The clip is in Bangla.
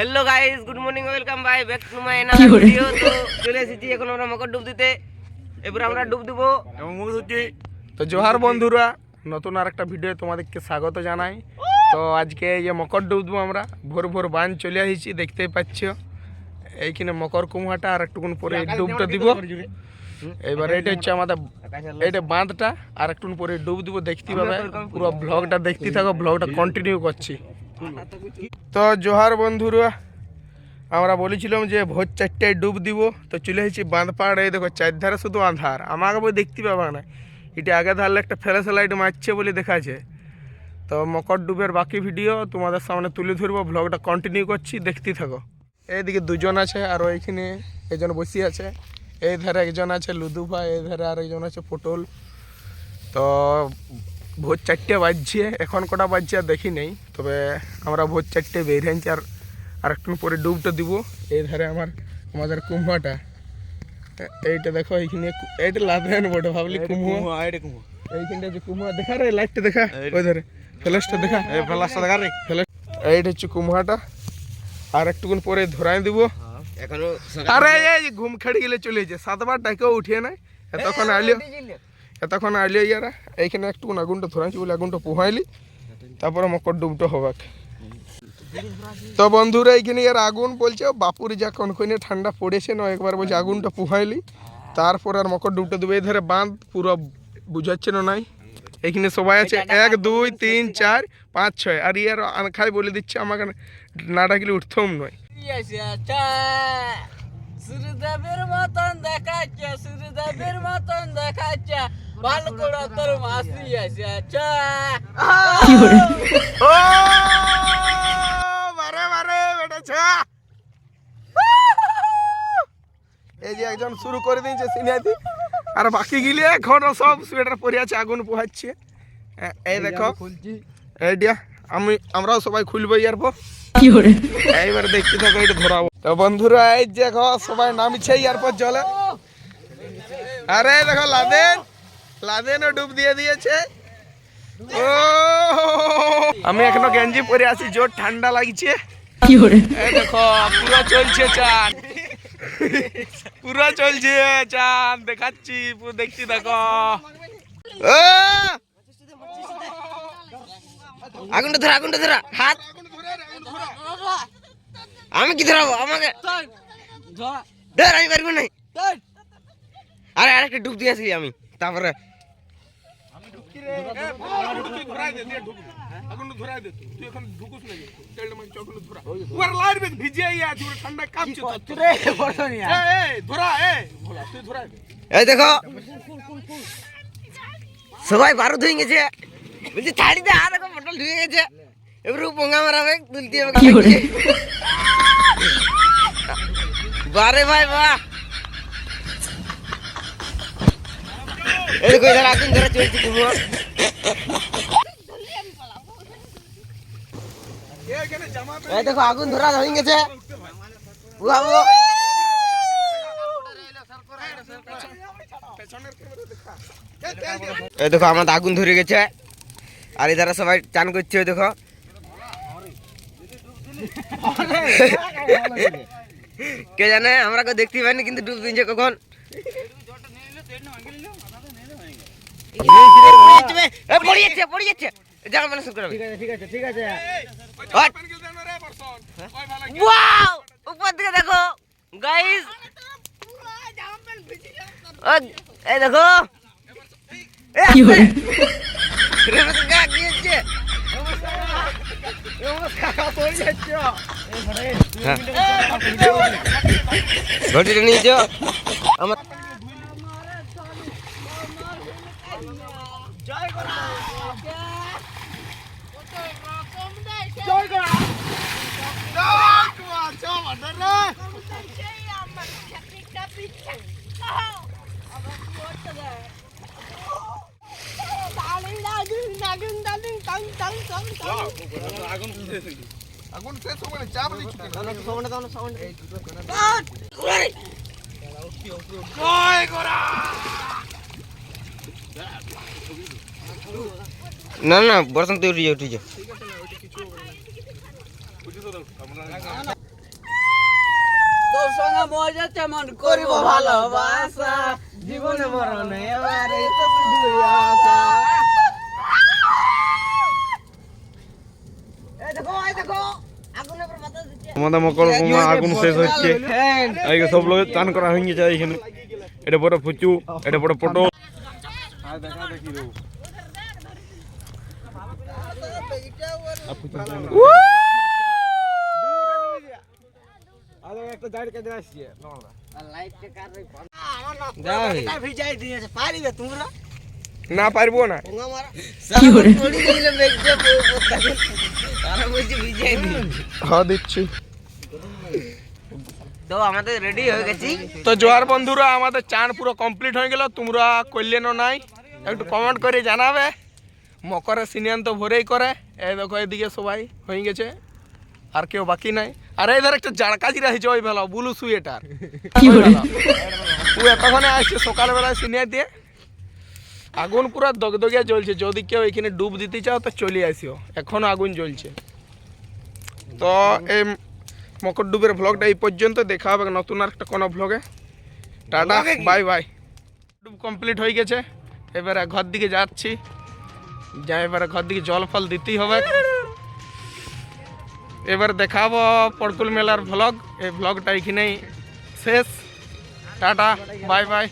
Hello guys good morning welcome bye back to my কি ভিডিও তো চলে এসেছি এখন আমরা মকর ডুব দিতে। এবার আমরা ডুব দিব। এবং মুখ ধুচ্ছি তো জোহার বন্ধুরা নতুন আর একটা ভিডিও তোমাদেরকে স্বাগত জানাই। তো আজকে এই যে মকর ডুব দেবো আমরা ভোর ভোর বান চলে আসছি দেখতেই পাচ্ছ। এইখানে মকর কুমহাটা আর একটুকুন পরে ডুবটা দিব। এবার এটা হচ্ছে আমাদের এইটা বাঁধটা আর একটুকুন পরে ডুব দিব দেখতে পাবে। পুরো ব্লগটা দেখতে থাকো ব্লগটা কন্টিনিউ করছি। তো জোহার বন্ধুরা, আমরা বলেছিলাম যে ভোর চারটায় ডুব দিব, তো চলে এসেছি বাঁধ এই দেখো চারধারে শুধু আন্ধার আমাকে বই দেখতে পাবা না। এটা আগে ধারলে একটা ফ্ল্যাশ লাইট মারছে বলে দেখাচ্ছে। তো মকর ডুবের বাকি ভিডিও তোমাদের সামনে তুলে ধরবো ব্লগটা কন্টিনিউ করছি, দেখতে থাকো। এইদিকে দুজন আছে, আর ওইখানে একজন বসে আছে। এই ধারে একজন আছে লুদু ভাই, এই ধারে আর একজন আছে পটল। তো ভোর চারটে বাজছে এখন কটা বাজছে আর দেখি নেই। তবে আমরা ভোর চারটে বেরিয়েছি আর আর একটু পরে ডুবটা দিব। এই ধারে আমার আমাদের কুম্ভাটা। এইটা দেখো এইখানে এইটা লাভেন বটে ভাবলি কুম্ভ। এইখানটা যে কুম্ভা দেখা রে লাইটটা দেখা। ওই ধারে ফ্ল্যাশটা দেখা। এই ফ্ল্যাশটা দেখা রে। ফ্ল্যাশ এইটা হচ্ছে কুম্ভাটা। আর একটুকুন পরে ধরাই দিব। এখনও আরে এই ঘুম খেড়ে গেলে চলে যাচ্ছে সাতবার ডাকেও উঠিয়ে নাই। এতক্ষণ আইলিও এতক্ষণ আইলিও ইয়ারা এইখানে একটুকুন আগুনটা ধরাইছি বলে আগুনটা পোহাইলি তারপরে মকর ডুবটা হবাক। তো বন্ধুরা এইখানে ইয়ার আগুন বলছে বাপুর যখন ওখানে ঠান্ডা পড়েছে না একবার বলছে আগুনটা পুহাইলি। তারপর আর মকর ডুবটা দেবে এই ধারে বাঁধ পুরো বুঝাচ্ছে না নাই। এখানে সবাই আছে এক দুই তিন চার পাঁচ ছয়। আর ইয়ার আনখাই বলে দিচ্ছে আমাকে না ডাকলে উঠতেও নয়। সূর্যদেবের মতন দেখাচ্ছে সূর্যদেবের মতন দেখাচ্ছে। ভালো করে তোর মাসি আছে আচ্ছা ও মারে মারে বেটাছা এই যে একজন শুরু করে দিয়েছে সিনিয়াতি আর বাকি গিলে এখন সব সোয়েটার পরে আছে আগুন পোহাচ্ছে। এই দেখো এই দিয়া আমি আমরাও সবাই খুলবো ইয়ার পর এইবার দেখতে থাকো এটা ধরাবো। তো বন্ধুরা এই যে দেখো সবাই নামছে ইয়ার পর জলে। আরে দেখো লাদেন। লাদেনও ডুব দিয়ে দিয়েছে। ও! আমি এখনও গেঞ্জি পরে আছি জোর ঠান্ডা লাগছে। কি এই দেখো পুরো চলছে চান পুরো চলছে চান দেখাচ্ছি পুরো দেখছি দেখো। ও! আগুনটা ধরা আগুনটা ধরা হাত। আমি কি ধরাবো? আমাকে ধর আমি পারব না। আরে আরেকটা ডুব দিয়েছি আমি তারপরে। এই, দেখো। সবাই বারুদ হয়ে গেছে। বলছি ছাড়ি দে আর দেখো পটল ঢুকে গেছে। এবার ও পোঙা মারাবে তুলতে হবে। বারে ভাই বাহ। এধার আগুন ধরে চলছে জামা এই দেখো আগুন ধরা হয়ে গেছে উড়াবো এই দেখো আমাদের আগুন ধরে গেছে আর এধারা সবাই চান করছে ওই দেখো কে জানে আমরা দেখতে পাইনি কিন্তু ডুব দিচ্ছে কখন উপর দিকে দেখো গাইস এই দেখো। কি হলো ঘটিটা নিয়ে আমার না না বর্তমান তুই উঠে যাও উঠে যাও। মজা তেমন করিব ভালোবাসা। জীবনে মরণে এবারে তো শুধু আশা এই দেখো এই দেখো আগুনের উপর মাথা দিচ্ছে আমাদের মকর কুমা আগুন শেষ হচ্ছে। এই সব লোক চান করা হয়ে গেছে এইখানে এটা বড় ফুচু এটা বড় পটল। তোমরা না পারব না। হ্যাঁ দিচ্ছি। তো আমাদের রেডি হয়ে গেছি। তো জোয়ার বন্ধুরা আমাদের চান পুরো কমপ্লিট হয়ে গেল। তোমরা করলেন নাই। একটু কমেন্ট করে জানাবে। মকরের সিনিয়ান তো ভোরেই করে। এই দেখো এদিকে সবাই হয়ে গেছে। আর কেউ বাকি নাই। আর এই ধর একটা জাড়কাজি রয়েছে ওই বেলা বুলু? সুয়েটার ও এতক্ষণে আসছে সকালবেলায় সিনিয়ার দিয়ে। আগুন পুরো দগদগিয়া জ্বলছে। যদি কেউ এখানে ডুব দিতে চাও তো চলে আসিও। এখনও আগুন জ্বলছে। তো এই মকর ডুবের ভ্লগটা এই পর্যন্ত দেখা হবে। নতুন আর একটা কোনো ভ্লগে টাটা বাই বাই ডুব কমপ্লিট হয়ে গেছে। এবারে ঘর দিকে যাচ্ছি। যা এবারে ঘর দিকে জল ফল দিতেই হবে। এবার দেখাবো পড়কুল মেলার ভ্লগ এই ভ্লগটা এখানেই শেষ। Tata bye by